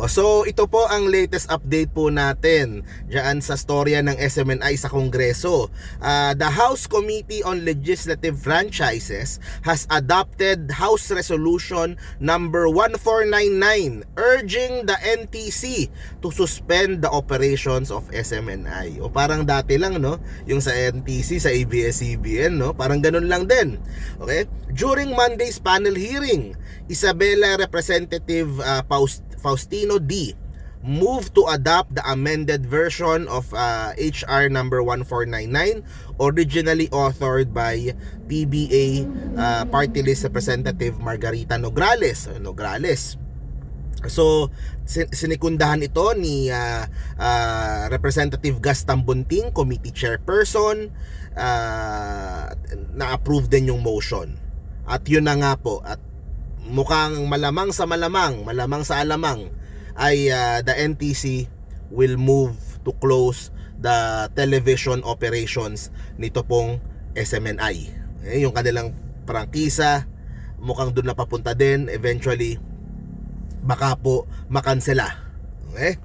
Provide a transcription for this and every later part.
O, So ito po ang latest update po natin diyan sa storya ng SMNI sa Kongreso. Ah, the House Committee on Legislative Franchises has adopted House Resolution number 1499 urging the NTC to suspend the operations of SMNI. O parang dati lang no, yung sa NTC sa ABS-CBN no, parang ganun lang din. Okay? During Monday's panel hearing, Isabela Representative uh, Paus- Faustino D. Moved to adopt the amended version of uh, HR number 1499 originally authored by PBA uh, Party List Representative Margarita Nograles. Nograles. So sin- sinikundahan ito ni uh, uh, Representative Gaston Bunting, Committee Chairperson uh, na-approve din yung motion. At yun na nga po at mukhang malamang sa malamang, malamang sa alamang ay uh, the NTC will move to close the television operations nito pong SMNI. Eh, yung kanilang prangkisa, mukhang doon na papunta din eventually baka po makansela. Okay?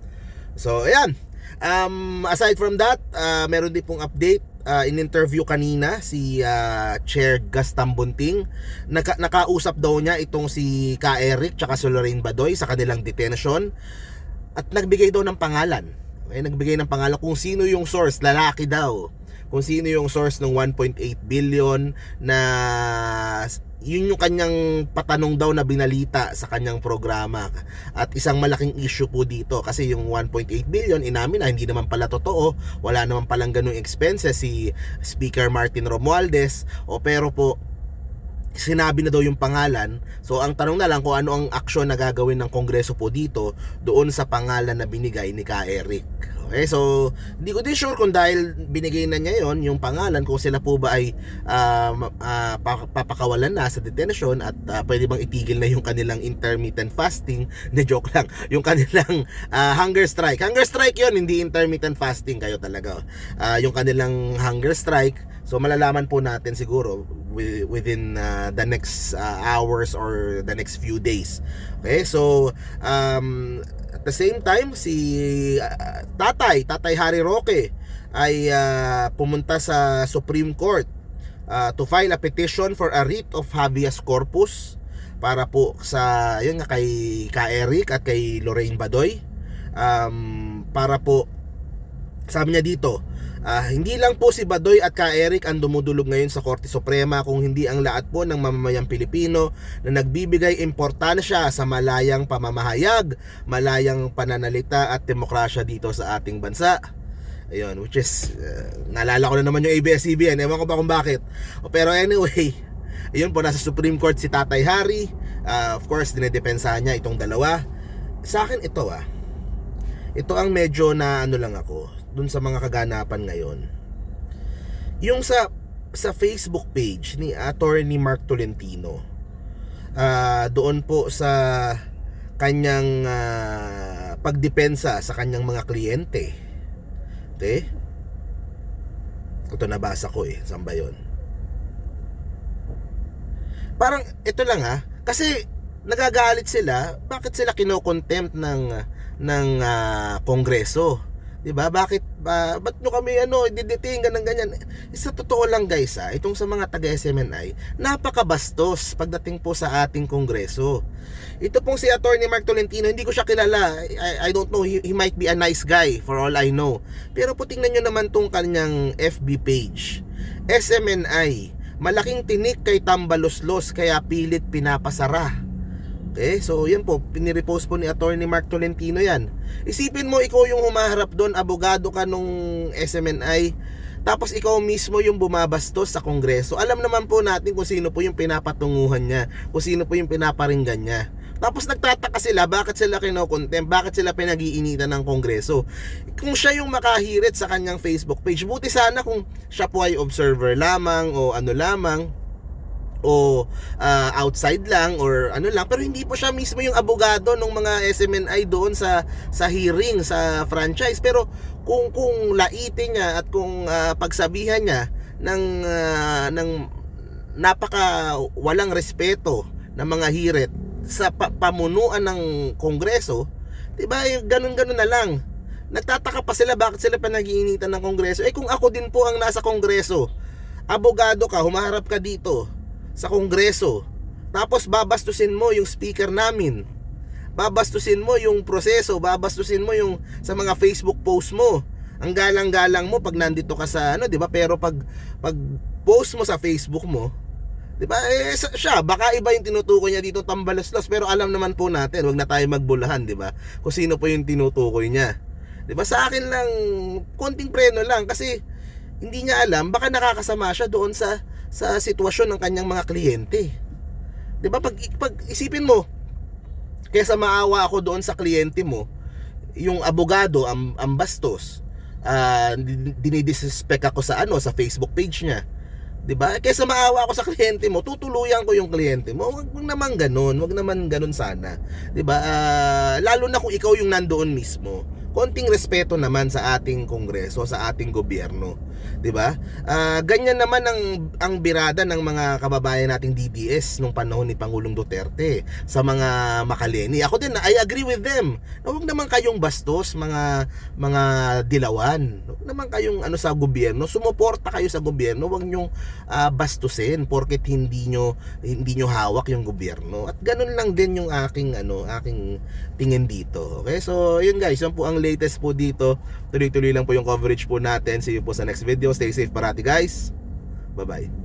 So, ayan. Um, aside from that, uh, meron din pong update. Uh, in-interview kanina si uh, Chair Gaston Bunting. Naka, nakausap daw niya itong si Ka Eric tsaka si Lorraine Badoy sa kanilang detention. At nagbigay daw ng pangalan. Okay, nagbigay ng pangalan kung sino yung source, lalaki daw. Kung sino yung source ng 1.8 billion na yun yung kanyang patanong daw na binalita sa kanyang programa. At isang malaking issue po dito kasi yung 1.8 billion inamin na hindi naman pala totoo. Wala naman palang ganung expenses si Speaker Martin Romualdez. O pero po sinabi na daw yung pangalan. So ang tanong na lang kung ano ang aksyon na gagawin ng kongreso po dito doon sa pangalan na binigay ni Ka Eric Okay, so hindi ko din sure kung dahil binigay na niya yon yung pangalan kung sila po ba ay ah, pa- papakawalan na sa detention at ah, pwede bang itigil na yung kanilang intermittent fasting. Na joke lang, yung kanilang ah, hunger strike. Hunger strike yon hindi intermittent fasting kayo talaga. Ah, yung kanilang hunger strike. So malalaman po natin siguro within ah, the next ah, hours or the next few days. Okay, so um, at the same time si ah, Tatay, Tatay Harry Roque ay ah, pumunta sa Supreme Court ah, to file a petition for a writ of habeas corpus para po sa yun nga kay ka Eric at kay Lorraine Badoy um, para po sabi niya dito Ah, hindi lang po si Badoy at ka Eric ang dumudulog ngayon sa Korte Suprema kung hindi ang lahat po ng mamamayang Pilipino na nagbibigay importansya sa malayang pamamahayag, malayang pananalita at demokrasya dito sa ating bansa. Ayun, which is, uh, naalala ko na naman yung ABS-CBN, ewan ko ba kung bakit. O, Pero anyway, ayun po, nasa Supreme Court si Tatay Hari. Ah, of course, dinedepensahan niya itong dalawa. Sa akin ito ah, ito ang medyo na ano lang ako dun sa mga kaganapan ngayon. Yung sa sa Facebook page ni Attorney Mark Tolentino. ah doon po sa kanyang ah, pagdepensa sa kanyang mga kliyente. Okay? Ito nabasa ko eh. Saan ba yun? Parang ito lang ha. Kasi nagagalit sila. Bakit sila kinokontempt ng ng ah, kongreso? 'Di ba? Bakit ba ba't nyo kami ano didetain ganang ganyan? Eh, Sa totoo lang guys ha, itong sa mga taga SMNI, napakabastos pagdating po sa ating kongreso. Ito pong si Attorney Mark Tolentino, hindi ko siya kilala. I, I don't know, he, he might be a nice guy for all I know. Pero po tingnan nyo naman tong kanyang FB page. SMNI, malaking tinik kay Tambaloslos kaya pilit pinapasara. Okay, so yan po, pinirepost po ni Attorney Mark Tolentino yan. Isipin mo, ikaw yung humaharap doon, abogado ka nung SMNI, tapos ikaw mismo yung bumabastos sa kongreso. Alam naman po natin kung sino po yung pinapatunguhan niya, kung sino po yung pinaparinggan niya. Tapos nagtataka sila, bakit sila kinokontempt, bakit sila pinag-iinitan ng kongreso. Kung siya yung makahirit sa kanyang Facebook page, buti sana kung siya po ay observer lamang o ano lamang, o ah, outside lang or ano lang pero hindi po siya mismo yung abogado ng mga SMNI doon sa sa hearing sa franchise pero kung kung laitin niya at kung ah, pagsabihan niya ng ah, ng napaka walang respeto ng mga hirit sa pa- pamunuan ng kongreso Diba? Yung ganun-ganun na lang. Nagtataka pa sila bakit sila pa nagiinitan ng kongreso. Eh kung ako din po ang nasa kongreso, abogado ka, humaharap ka dito sa kongreso, tapos babastusin mo yung speaker namin. Babastusin mo yung proseso, babastusin mo yung sa mga Facebook post mo. Ang galang-galang mo pag nandito ka sa ano, 'di ba? Pero pag pag post mo sa Facebook mo, 'di ba? Eh siya, baka iba yung tinutukoy niya dito tambalaslos, pero alam naman po natin, wag na tayo magbulahan, 'di ba? Kung sino po yung tinutukoy niya. 'Di ba? Sa akin lang konting preno lang kasi hindi niya alam baka nakakasama siya doon sa sa sitwasyon ng kanyang mga kliyente. 'Di ba? Pag pag isipin mo, kaysa maawa ako doon sa kliyente mo, yung abogado ang, ang bastos, din- dinidisrespect ako sa ano sa Facebook page niya. 'Di ba? Kaysa maawa ako sa kliyente mo, tutuluyan ko yung kliyente mo. Wag, wag naman ganoon, wag naman ganoon sana. 'Di ba? Ah, lalo na kung ikaw yung nandoon mismo. Konting respeto naman sa ating kongreso, sa ating gobyerno. 'Di ba? Ah, ganyan naman ang ang birada ng mga kababayan nating DDS nung panahon ni Pangulong Duterte sa mga makaleni. Ako din, I agree with them. Na huwag naman kayong bastos, mga mga dilawan. Huwag naman kayong ano sa gobyerno, sumuporta kayo sa gobyerno, huwag niyo bastusin porket hindi nyo hindi nyo hawak yung gobyerno. At ganun lang din yung aking ano, aking tingin dito. Okay? So, yun guys, yun po ang latest po dito. Tuloy-tuloy lang po yung coverage po natin. See you po sa next video. Stay safe parati guys. Bye-bye.